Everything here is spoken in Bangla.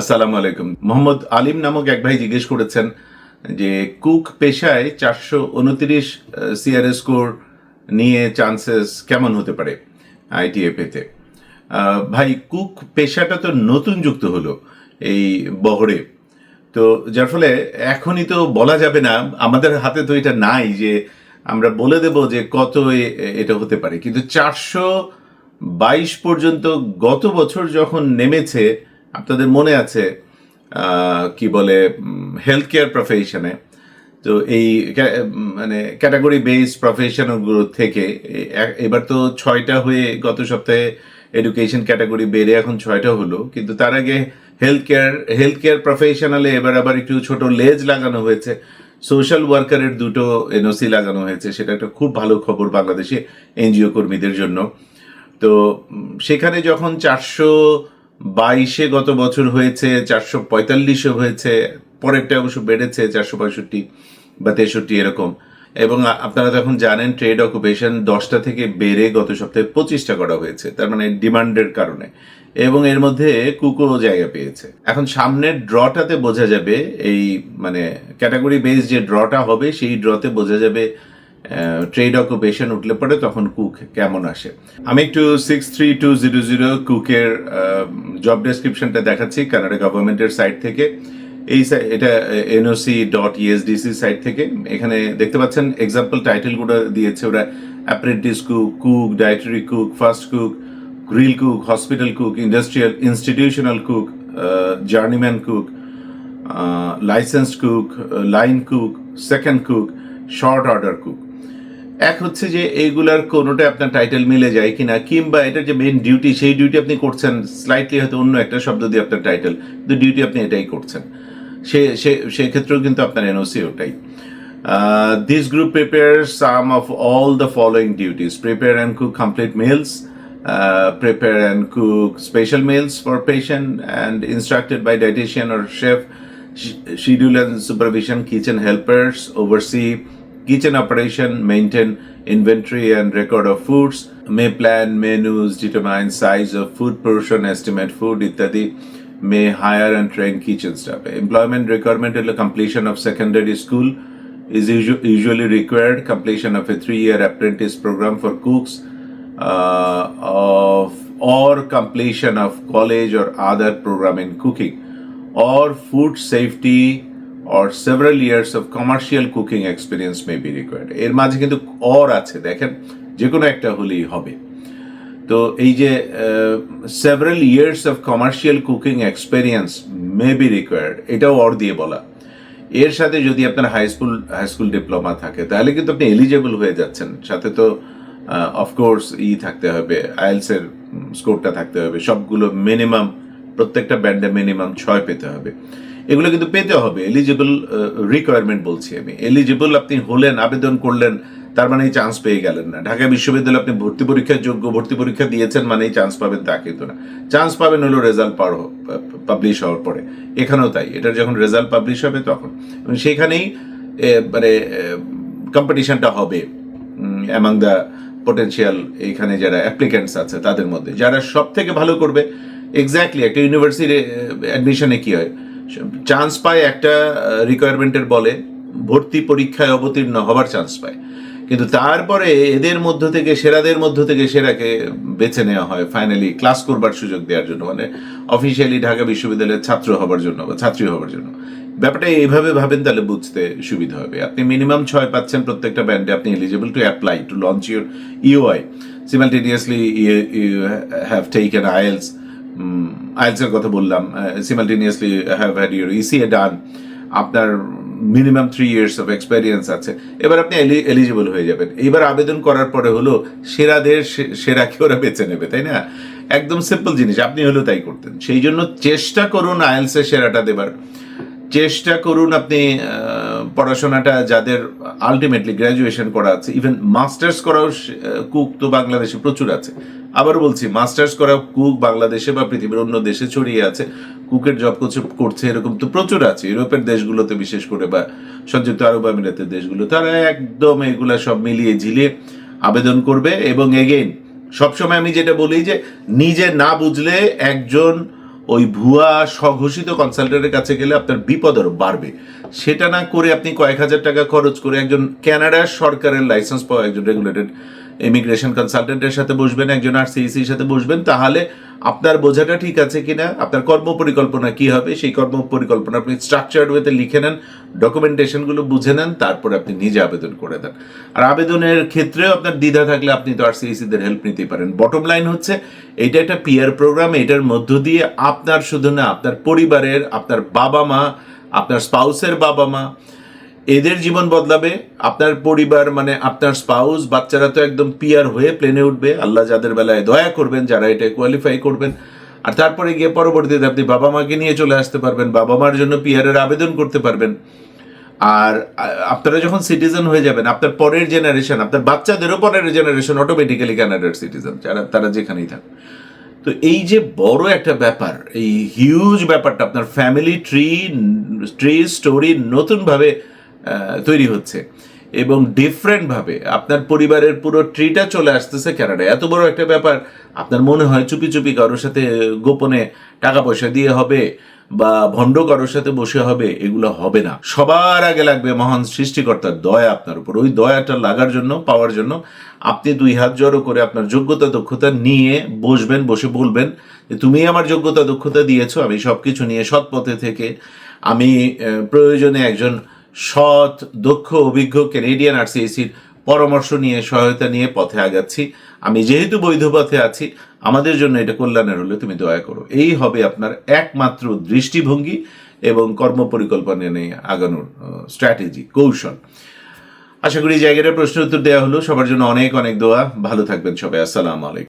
আসসালামু আলাইকুম। মোহাম্মদ আলিম নামক এক ভাই জিজ্ঞেস করেছেন যে, কুক পেশায় চারশো উনত্রিশ সিআরএস স্কোর নিয়ে চান্সেস কেমন হতে পারে আইটিএফএতে ভাই, কুক পেশাটা তো নতুন যুক্ত হলো এই বহরে। তো যার ফলে এখনই তো বলা যাবে না, আমাদের হাতে তো এটা নাই যে আমরা বলে দেব যে কত এটা হতে পারে। কিন্তু চারশো বাইশ পর্যন্ত গত বছর যখন নেমেছে আপনাদের মনে আছে কি বলে হেলথ কেয়ার প্রফেশনে তো এই মানে ক্যাটাগরি বেস প্রফেশনগুলো থেকে এবার তো ছয়টা হয়ে গত সপ্তাহে এডুকেশন ক্যাটাগরি বেড়ে এখন ছয়টা হলো, কিন্তু তার আগে হেলথ কেয়ার হেলথ কেয়ার প্রফেশনালে এবার আবার একটু ছোট লেজ লাগানো হয়েছে। সোশ্যাল ওয়ার্কারের দুটো এনওসি লাগানো হয়েছে, সেটা একটা খুব ভালো খবর বাংলাদেশে এনজিও কর্মীদের জন্য। তো সেখানে যখন চারশো বাইশে গত বছর হয়েছে, চারশো পঁয়তাল্লিশে হয়েছে, পরেরটা অবশ্য বেড়েছে, চারশো পঁয়ষট্টি বা তেষট্টি এরকম। এবং আপনারা তো এখন জানেন ট্রেড অকুপেশন দশটা থেকে বেড়ে গত সপ্তাহে পঁচিশটা করা হয়েছে, তার মানে ডিমান্ডের কারণে। এবং এর মধ্যে কুকুরও জায়গা পেয়েছে। এখন সামনের ড্রটাতে বোঝা যাবে, এই মানে ক্যাটাগরি বেস যে ড্রটা হবে, সেই ড্রতে বোঝা যাবে ট্রেড অকুপেশন উঠলে পরে তখন কুক কেমন আসে? আমি একটু six three two zero zero কুকের job ডেসক্রিপশনটা দেখাচ্ছি কানাডা গভর্নমেন্টের সাইট থেকে। এই এটা এনওসি ডট ইএসডিসি সাইট থেকে। এখানে দেখতে পাচ্ছেন এক্সাম্পল টাইটেলগুলো দিয়েছে ওরা। Apprentice cook cook dietary cook first cook grill cook hospital cook industrial institutional cook journeyman cook licence cook line cook second cook short order cook এক হচ্ছে যে এইগুলার কোনোটা আপনার টাইটেল মিলে যায় কিনা, কিংবা এটার যে মেন ডিউটি সেই ডিউটি আপনি করছেন স্লাইটলি হয়তো অন্য একটা শব্দ দিয়ে আপনার টাইটেল কিন্তু ডিউটি আপনি এটাই করছেন। সে সে, সেক্ষেত্রেও কিন্তু আপনার এনওসি ওটাই। This group prepare some of all the following duties prepare and cook complete meals and cook special meals for patient and instructed by dietitian or chef sh- schedule and supervision kitchen helpers, oversee kitchen operation maintain inventory and record of foods may plan menus determine size of food portion estimate food ityadi may hire and train kitchen staff. Employment requirement the completion of secondary school is usu- usually required. Completion of a three-year apprentice program for cooks uh, of or completion of college or other program in cooking or food safety or several years of commercial cooking experience may be required. এর মাঝে কিন্তু অর আছে, দেখেন যে কোনো একটা হলেই হবে। তো এই যে several years of commercial cooking experience may be required এটাও অর দিয়ে বলা। এর সাথে যদি আপনার high school high school diploma থাকে, তাহলে কিন্তু আপনি এলিজেবল হয়ে যাচ্ছেন। সাথে তো অফকোর্স ই থাকতে হবে আইএলসের স্কোরটা থাকতে হবে, সবগুলো মিনিমাম প্রত্যেকটা ব্যান্ডে মিনিমাম ছয় পেতে হবে। এগুলো কিন্তু পেতে হবে। এলিজিবল রিকোয়ারমেন্ট বলছি আমি। এলিজিবল আপনি হলেন, আবেদন করলেন, তার মানে চান্স পেয়ে গেলেন না। ঢাকা বিশ্ববিদ্যালয়ে আপনি ভর্তি পরীক্ষার যোগ্য, ভর্তি পরীক্ষা দিয়েছেন মানেই চান্স পাবেন তা কিন্তু না। চান্স পাবেন হলো রেজাল্ট পার পাবলিশ হওয়ার পরে। এখানেও তাই, এটার যখন রেজাল্ট পাবলিশ হবে তখন। সেখানেই মানে কম্পিটিশনটা হবে অ্যামাং দ্য পোটেন্সিয়াল এখানে যারা অ্যাপ্লিক্যান্টস আছে তাদের মধ্যে। যারা সব থেকে ভালো করবে এক্স্যাক্টলি একটা ইউনিভার্সিটি অ্যাডমিশনে কী হয়? চান্স পায়, একটা রিকোয়ারমেন্টের বলে, ভর্তি পরীক্ষায় অবতীর্ণ হবার চান্স পায়। কিন্তু তারপরে এদের মধ্য থেকে, সেরাদের মধ্য থেকে সেরাকে বেছে নেওয়া হয় ফাইনালি ক্লাস করবার সুযোগ দেওয়ার জন্য মানে অফিসিয়ালি ঢাকা বিশ্ববিদ্যালয়ের ছাত্র হবার জন্য বা ছাত্রী হবার জন্য। ব্যাপারটা এইভাবে ভাবেন তাহলে বুঝতে সুবিধা হবে। আপনি মিনিমাম ছয় পাচ্ছেন প্রত্যেকটা ব্যান্ডে আপনি eligible to apply to launch your UI simultaneously you have taken IELTS আইএলসের কথা বললাম simultaneously have had your ECA done আপনার minimum three years of experience আছে। এবার আপনি এলিজিবল হয়ে যাবেন। এবার আবেদন করার পরে হলো, সেরাদের সেরাকে ওরা বেছে নেবে, তাই না? একদম সিম্পল জিনিস, আপনি হলেও তাই করতেন। সেই জন্য চেষ্টা করুন আইএলসের সেরাটা দেবার। চেষ্টা করুন আপনি পড়াশোনাটা যাদের আলটিমেটলি গ্র্যাজুয়েশন করা আছে ইভেন মাস্টার্স করাও কুক তো বাংলাদেশে প্রচুর আছে। আবার বলছি মাস্টার্স করা কুক বাংলাদেশে বা পৃথিবীর অন্য দেশে ছড়িয়ে আছে। কুকের জব করছে করছে এরকম তো প্রচুর আছে। ইউরোপের দেশগুলোতে বিশেষ করে বা সংযুক্ত আরব আমিরাতের দেশগুলো তারা একদম এগুলা সব মিলিয়ে ঝিলিয়ে আবেদন করবে এবং এগেইন সবসময় আমি যেটা বলি যে নিজে না বুঝলে একজন ওই ভুয়া স্বঘোষিত কনসালটেন্টের কাছে গেলে আপনার বিপদ আরও বাড়বে। সেটা না করে আপনি কয়েক হাজার টাকা খরচ করে একজন ক্যানাডার সরকারের লাইসেন্স পাওয়া একজন রেগুলেটেড ইমিগ্রেশন কনসালটেন্টের সাথে বসবেন, একজন আর সিইসির সাথে বসবেন, তাহলে আপনার বোঝাটা ঠিক আছে কিনা, আপনার কর্ম পরিকল্পনা কি হবে, সেই কর্ম পরিকল্পনা আপনি স্ট্রাকচার্ড ওয়েতে লিখে নেন ডকুমেন্টেশনগুলো বুঝে নেন, তারপরে আপনি নিজে আবেদন করে দেন। আর আবেদনের ক্ষেত্রেও আপনার দ্বিধা থাকলে আপনি তো আর সিইসিদের হেল্প নিতে পারেন। বটম লাইন হচ্ছে, এটা একটা পিয়ার প্রোগ্রাম এটার মধ্য দিয়ে আপনার শুধু না, আপনার পরিবারের, আপনার বাবা মা, আপনার স্পাউসের বাবা মা এদের জীবন বদলাবে, আপনার পরিবার মানে আপনার স্পাউস বাচ্চারা তো একদম পিয়ার হয়ে প্লেনে উঠবে। আল্লাহ যাদের বেলায় দয়া করবেন, যারা এটা কোয়ালিফাই করবেন। আর তারপরে গিয়ে পরবর্তীতে আপনি বাবা মাকে নিয়ে চলে আসতে পারবেন, বাবা মার জন্য পিয়ারের আবেদন করতে পারবেন। আর আপনারা যখন সিটিজেন হয়ে যাবেন, আপনার পরের জেনারেশন আপনার বাচ্চাদেরও পরের জেনারেশন অটোমেটিক্যালি কানাডার সিটিজেন যারা, তারা যেখানেই থাক তো এই যে বড় একটা ব্যাপার, এই হিউজ ব্যাপারটা, আপনার ফ্যামিলি ট্রি ট্রি স্টোরি নতুনভাবে তৈরি হচ্ছে। এবং ডিফারেন্ট ভাবে আপনার পরিবারের পুরো ট্রিটা চলে আসতেছে কানাডায় এত বড় একটা ব্যাপার, আপনার মনে হয় চুপি চুপি কারোর সাথে গোপনে টাকা পয়সা দিয়ে হবে বা ভণ্ড কারোর সাথে বসে হবে, এগুলো হবে না। সবার আগে লাগবে মহান সৃষ্টিকর্তার দয়া আপনার উপর। ওই দয়াটা লাগার জন্য, পাওয়ার জন্য আপনি দুই হাত জড়ো করে আপনার যোগ্যতা, দক্ষতা নিয়ে বসবেন, বসে বলবেন যে, তুমি আমার যোগ্যতা, দক্ষতা দিয়েছ, আমি সব কিছু নিয়ে সৎ পথে থেকে আমি প্রয়োজনে একজন সৎ, দক্ষ, অভিজ্ঞ ক্যানেডিয়ান আর সিএসির পরামর্শ নিয়ে, সহায়তা নিয়ে পথে আগাচ্ছি। আমি যেহেতু বৈধ পথে আছি, আমাদের জন্য এটা কল্যাণের হলে তুমি দয়া করো। এই হবে আপনার একমাত্র দৃষ্টিভঙ্গি এবং কর্ম পরিকল্পনা নিয়ে আগানোর স্ট্র্যাটেজি কৌশল। আশা করি জায়গাটা প্রশ্ন উত্তর দেওয়া হলো। সবার জন্য অনেক অনেক দোয়া। ভালো থাকবেন সবাই। আসসালামু আলাইকুম।